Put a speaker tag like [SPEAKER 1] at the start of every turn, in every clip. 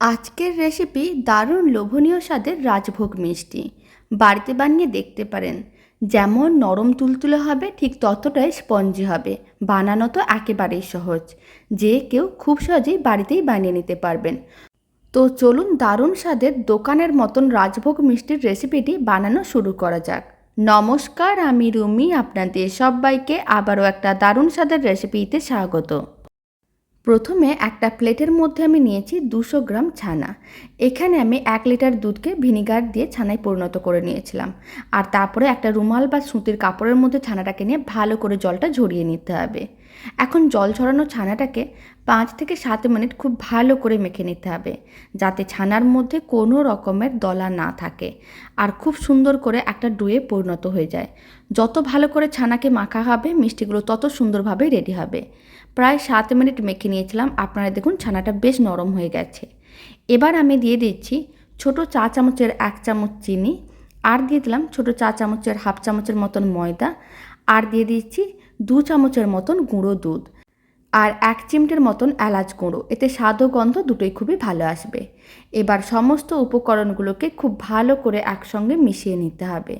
[SPEAKER 1] আজকের রেসিপি দারুণ লোভনীয় স্বাদের রাজভোগ মিষ্টি। বাড়িতে বানিয়ে দেখতে পারেন। যেমন নরম তুলতুলে হবে, ঠিক ততটাই স্পঞ্জি হবে। বানানো তো একেবারেই সহজ। যে কেউ খুব সহজেই বাড়িতেই বানিয়ে নিতে পারবেন। তো চলুন দারুণ স্বাদের দোকানের মতন রাজভোগ মিষ্টির রেসিপিটি বানানো শুরু করা যাক। নমস্কার, আমি রুমি। আপনাদের সবাইকে আবারও একটা দারুণ স্বাদের রেসিপিতে স্বাগত। প্রথমে একটা প্লেটের মধ্যে আমি নিয়েছি দুশো গ্রাম ছানা। এখানে আমি এক লিটার দুধকে ভিনিগার দিয়ে ছানায় পরিণত করে নিয়েছিলাম। আর তারপরে একটা রুমাল বা সুতির কাপড়ের মধ্যে ছানাটাকে নিয়ে ভালো করে জলটা ঝরিয়ে নিতে হবে। এখন জল ছড়ানো ছানাটাকে পাঁচ থেকে সাত মিনিট খুব ভালো করে মেখে নিতে হবে, যাতে ছানার মধ্যে কোনো রকমের দলা না থাকে আর খুব সুন্দর করে একটা ডুয়ে পরিণত হয়ে যায়। যত ভালো করে ছানাকে মাখা হবে, মিষ্টিগুলো তত সুন্দরভাবে রেডি হবে। প্রায় সাত মিনিট মেখে নিয়েছিলাম। আপনারা দেখুন ছানাটা বেশ নরম হয়ে গেছে। এবার আমি দিয়ে দিচ্ছি ছোট চা চামচের এক চামচ চিনি, আর দিয়ে দিলাম ছোট চা চামচের হাফ চামচের মতন ময়দা, আর দিয়ে দিচ্ছি দু চামচের মতন গুঁড়ো দুধ, আর এক চিমটের মতন এলাচ গুঁড়ো। এতে স্বাদ ও গন্ধ দুটোই খুবই ভালো আসবে। এবার সমস্ত উপকরণগুলোকে খুব ভালো করে একসঙ্গে মিশিয়ে নিতে হবে।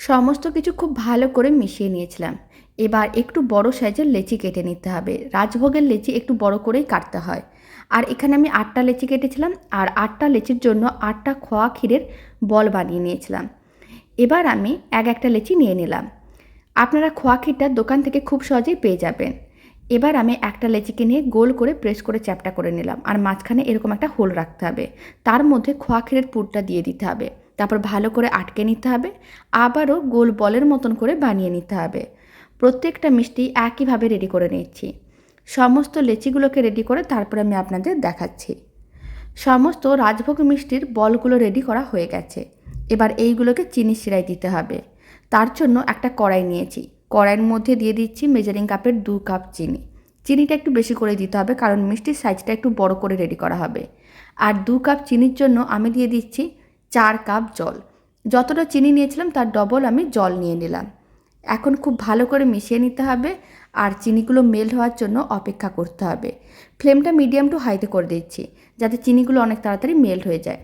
[SPEAKER 1] সমস্ত কিছু খুব ভালো করে মিশিয়ে নিয়েছিলাম। এবার একটু বড় সাইজের লেচি কেটে নিতে হবে। রাজভোগের লেচি একটু বড় করেই কাটতে হয়। আর এখানে আমি আটটা লেচি কেটেছিলাম আর আটটা লেচির জন্য আটটা খোয়া ক্ষীরের বল বানিয়ে নিয়েছিলাম। এবার আমি এক একটা লেচি নিয়ে নিলাম। আপনারা খোয়া ক্ষীরটা দোকান থেকে খুব সহজেই পেয়ে যাবেন। এবার আমি একটা লেচিকে নিয়ে গোল করে প্রেস করে চ্যাপটা করে নিলাম। আর মাঝখানে এরকম একটা হোল রাখতে হবে। তার মধ্যে খোয়া ক্ষীরের পুরটা দিয়ে দিতে হবে। তারপর ভালো করে আটকে নিতে হবে। আবারও গোল বলের মতন করে বানিয়ে নিতে হবে। প্রত্যেকটা মিষ্টি একইভাবে রেডি করে নিচ্ছি। সমস্ত লেচিগুলোকে রেডি করে তারপরে আমি আপনাদের দেখাচ্ছি। সমস্ত রাজভোগ মিষ্টির বলগুলো রেডি করা হয়ে গেছে। এবার এইগুলোকে চিনি শিরায় দিতে হবে। তার জন্য একটা কড়াই নিয়েছি। কড়াইয়ের মধ্যে দিয়ে দিচ্ছি মেজারিং কাপের দু কাপ চিনি। চিনিটা একটু বেশি করে দিতে হবে কারণ মিষ্টির সাইজটা একটু বড় করে রেডি করা হবে। আর দু কাপ চিনির জন্য আমি দিয়ে দিচ্ছি চার কাপ জল। যতটা চিনি নিয়েছিলাম, তার ডবল আমি জল নিয়ে নিলাম। এখন খুব ভালো করে মিশিয়ে নিতে হবে আর চিনিগুলো মেল্ট হওয়ার জন্য অপেক্ষা করতে হবে। ফ্লেমটা মিডিয়াম টু হাইতে করে দিচ্ছি, যাতে চিনিগুলো অনেক তাড়াতাড়ি মেল্ট হয়ে যায়।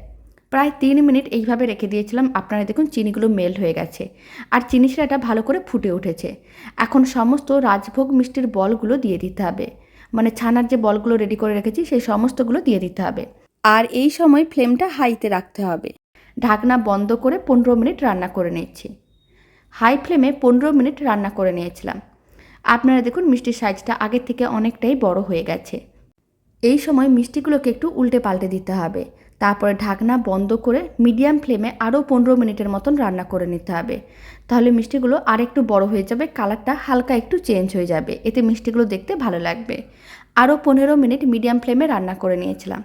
[SPEAKER 1] প্রায় তিন মিনিট এইভাবে রেখে দিয়েছিলাম, আপনারা দেখুন চিনিগুলো মেল্ট হয়ে গেছে। আর চিনি শিরাটা ভালো করে ফুটে উঠেছে। এখন সমস্ত রাজভোগ মিষ্টির বলগুলো দিয়ে দিতে হবে। মানে ছানার যে বলগুলো রেডি করে রেখেছি, সেই সমস্তগুলো দিয়ে দিতে হবে। আর এই সময় ফ্লেমটা হাইতে রাখতে হবে। ঢাকনা বন্ধ করে পনেরো মিনিট রান্না করে নিচ্ছি হাই ফ্লেমে পনেরো মিনিট রান্না করে নিয়েছিলাম। আপনারা দেখুন মিষ্টির সাইজটা আগের থেকে অনেকটাই বড় হয়ে গেছে। এই সময় মিষ্টিগুলোকে একটু উল্টে পাল্টে দিতে হবে। তারপরে ঢাকনা বন্ধ করে মিডিয়াম ফ্লেমে আরও পনেরো মিনিটের মতন রান্না করে নিতে হবে। তাহলে মিষ্টিগুলো আর একটু বড় হয়ে যাবে, কালারটা হালকা একটু চেঞ্জ হয়ে যাবে। এতে মিষ্টিগুলো দেখতে ভালো লাগবে। আরও পনেরো মিনিট মিডিয়াম ফ্লেমে রান্না করে নিয়েছিলাম।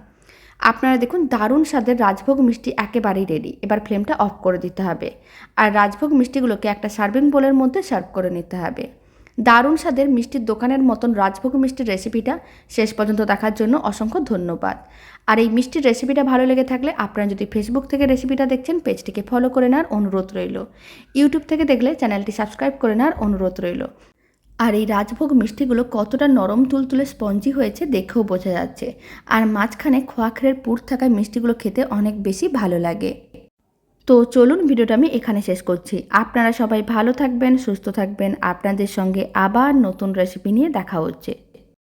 [SPEAKER 1] আপনারা দেখুন দারুণ স্বাদের রাজভোগ মিষ্টি একেবারেই রেডি এবার ফ্লেমটা অফ করে দিতে হবে। আর রাজভোগ মিষ্টিগুলোকে একটা সার্ভিং বোলের মধ্যে সার্ভ করে নিতে হবে। দারুণ স্বাদের মিষ্টির দোকানের মতন রাজভোগ মিষ্টির রেসিপিটা শেষ পর্যন্ত দেখার জন্য অসংখ্য ধন্যবাদ। আর এই মিষ্টির রেসিপিটা ভালো লেগে থাকলে আপনারা যদি ফেসবুক থেকে রেসিপিটা দেখছেন পেজটিকে ফলো করে নেওয়ার অনুরোধ রইল। ইউটিউব থেকে দেখলে চ্যানেলটি সাবস্ক্রাইব করে নেওয়ার অনুরোধ রইল। আর এই রাজভোগ মিষ্টিগুলো কতটা নরম তুলতুলে স্পঞ্জি হয়েছে দেখেও বোঝা যাচ্ছে। আর মাঝখানে খোয়াখের পুর থাকায় মিষ্টিগুলো খেতে অনেক বেশি ভালো লাগে। তো চলুন ভিডিওটা আমি এখানে শেষ করছি। আপনারা সবাই ভালো থাকবেন, সুস্থ থাকবেন। আপনাদের সঙ্গে আবার নতুন রেসিপি নিয়ে দেখা হচ্ছে।